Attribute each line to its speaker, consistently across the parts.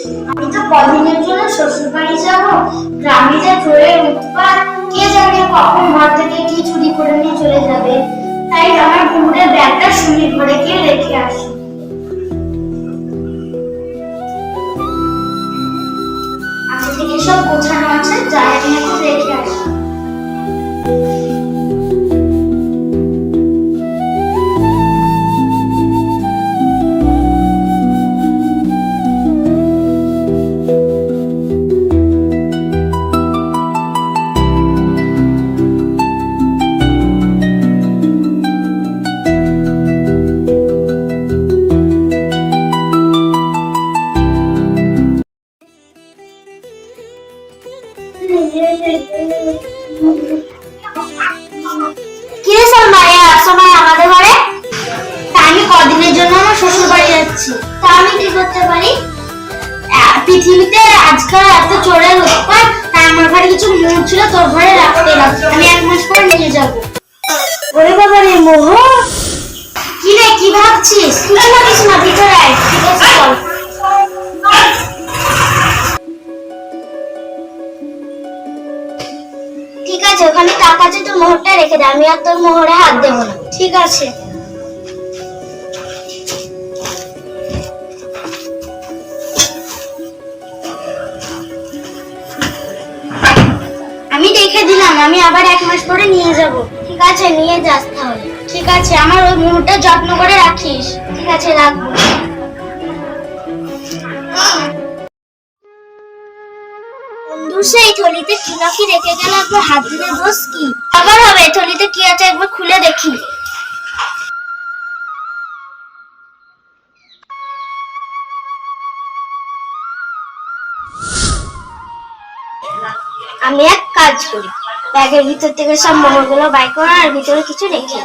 Speaker 1: আমি তো কদিনের জন্য শ্বশুর বাড়ি যাব। গ্রামে যা চোরের উৎপাত, কে জানে কখন ঘর থেকে কি চুরি করে নিয়ে চলে যাবে। তাই আমার ঘুমুরের ব্যাগটা সুমির ঘরে গিয়ে রেখে আসি। আচ্ছা থেকে সব গোছানো আছে? যাই আমি কিছু মুখ ছিল তোর ঘরে রাখতে এলাম। আমি এক মাস পরে নিয়ে যাব। ওরে বাবা রে মোহ কি রে কি ভাবছিস? কিছু না কিছু না ভিতরে আয় ঠিক আছে চল। ঠিক আছে ওখানে টাকা আছে তোর মোহরটা রেখে দে। আমি আর তোর মোহরে হাত দেবো না। ঠিক আছে। আমি আবার এক মাস পরে নিয়ে যাব। ঠিক আছে, নিয়ে যাস তাহলে। ঠিক আছে, আমার ওই মোহরটা যত্ন করে রাখিস। ঠিক আছে, রাখব। সেই থলিতে কি রেখে গেল একবার হাত দিলে দোষ কি? আবার হবে থলিতে কি আছে একবার খুলে দেখি। আমি এক কাজ করি। ব্যাগের ভিতর থেকে সব মোহরগুলো বাই করা আর ভিতরে কিছু রেখে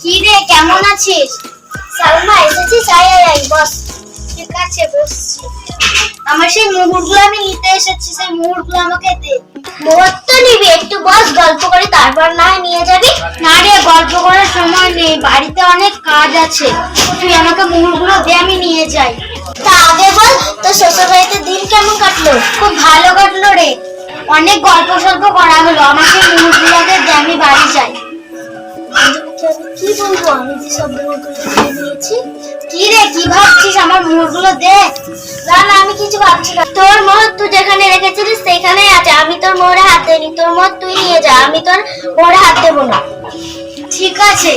Speaker 1: কি রে, কেমন আছিস? সালমা এসেছিস আয় আয় আয় বস ঠিক আছে, বসছি। আমার সেই মুহুরগুলো আমি নিতে এসেছি, সেই মুহুরগুলো আমাকে দে। মোহর তো নিবি, একটু বস, গল্প করে, তারপর না নিয়ে যাবি। না রে, গল্প করার সময় নেই, বাড়িতে অনেক কাজ আছে। তুই আমাকে মুহুরগুলো দে, আমি নিয়ে যাই। তা আগে বল, তোর শ্বশুর বাড়িতে দিন কেমন কাটলো? খুব ভালো কাটলো রে। অনেক গল্প সল্প করা হলো, আমাকে মুহুরগুলোকে দে, আমি বাড়ি যাই। কি বলব? আমি যে সব মোহরগুলো দিয়েছি। কি রে, কি ভাবছিস? আমার মুরগুলো দেখ না না, আমি কিছু ভাবছি না। তোর মোহর তুই যেখানে রেখেছিলিস সেখানে আছে। আমি তোর মোহরে হাত দেইনি। তোর মোহর তুই নিয়ে যা। আমি তোর মোহরে হাত দেবো না। ঠিক আছে।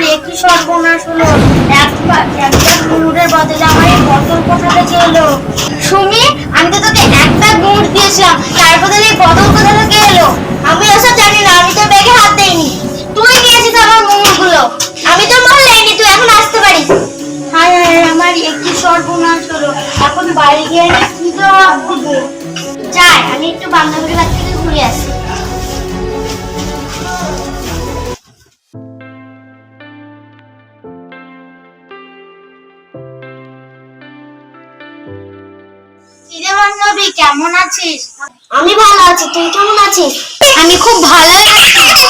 Speaker 1: আমার একই সর্বনাশ হলো। একবার একটা গুড়ের বদলে আমার এই বোতল কোথা থেকে সুমি, আমি তো তোকে একটা গুড় দিয়েছিলাম, তার বদলে এই বোতল কোথা এলো আমি ওসব জানি না, আমি তোর ব্যাগে হাত দেইনি। তুই নিয়েছিস আমার মোহরগুলো আমি তো মোহর নেইনি, তুই এখন আসতে পারিস। হায় হায় আমার একই সর্বনাশ হলো। এখন বাড়ি গিয়ে কি জবাব দিব? যাই, আমি একটু বান্ধবীর বাড়ি থেকে ঘুরে আসি। বান্ধবী কেমন আছিস? আমি ভালো আছি তুই কেমন আছিস? আমি খুব ভালো আছি।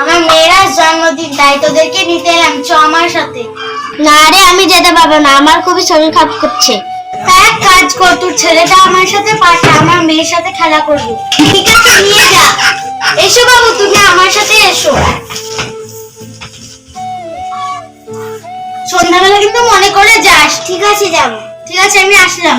Speaker 1: আমার মেয়েরা জন্মদিন তাই তোদেরকে নিতে এলাম চ আমার সাথে। না রে আমি যেতে পারব না আমার খুবই শরীর খারাপ করছে। তা এক কাজ কর তোর ছেলেটা আমার সাথে পাঠা আমার মেয়ের সাথে খেলা করবি। ঠিক আছে নিয়ে যা। এসো বাবু তুমি আমার সাথে এসো। সন্ধ্যাবেলা কিন্তু মনে করে যাস ঠিক আছে যাব। ঠিক আছে আমি আসলাম।